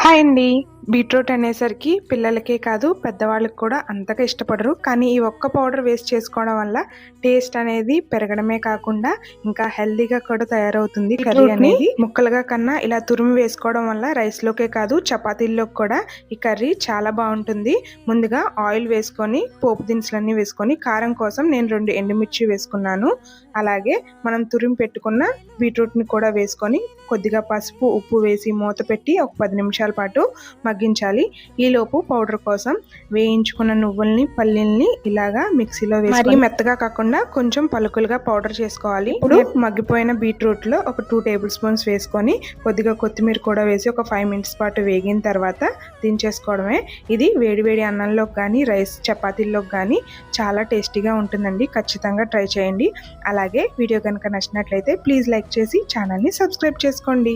Hi అండి beetroot అనేసరికి పిల్లలకే కాదు పెద్దవాళ్ళకి కూడా అంతగా ఇష్టపడరు. కానీ ఈ ఒక్క పౌడర్ వేస్ట్ చేసుకోవడం వల్ల టేస్ట్ అనేది పెరగడమే కాకుండా ఇంకా హెల్దీగా కూడా తయారవుతుంది కర్రీ అనేది. ముక్కలుగా కన్నా ఇలా తురిమి వేసుకోవడం వల్ల రైస్ లోకే కాదు చపాతీల్లోకి కూడా ఈ కర్రీ చాలా బాగుంటుంది. ముందుగా ఆయిల్ వేసుకొని పోపు దినుసులన్నీ వేసుకొని కారం కోసం నేను రెండు ఎండుమిర్చి వేసుకున్నాను. అలాగే మనం తురిమి పెట్టుకున్న బీట్రూట్ని కూడా వేసుకొని కొద్దిగా పసుపు ఉప్పు వేసి మూత పెట్టి ఒక పది నిమిషాల పాటు మగ్గించాలి ఈలోపు పౌడర్ కోసం వేయించుకున్న నువ్వుల్ని పల్లీల్ని ఇలాగా మిక్సీలో వేసి మరీ మెత్తగా కాకుండా కొంచెం పలుకులుగా పౌడర్ చేసుకోవాలి. ఇప్పుడు మగ్గిపోయిన బీట్రూట్లో ఒక టూ టేబుల్ స్పూన్స్ వేసుకొని కొద్దిగా కొత్తిమీర కూడా వేసి ఒక ఫైవ్ మినిట్స్ పాటు వేగిన తర్వాత దించేసుకోవడమే. ఇది వేడివేడి అన్నంలోకి కానీ రైస్ చపాతీల్లోకి కానీ చాలా టేస్టీగా ఉంటుందండి. ఖచ్చితంగా ట్రై చేయండి. అలాగే వీడియో కనుక నచ్చినట్లయితే ప్లీజ్ లైక్ చేసి ఛానల్ని సబ్స్క్రైబ్ చేసుకోండి.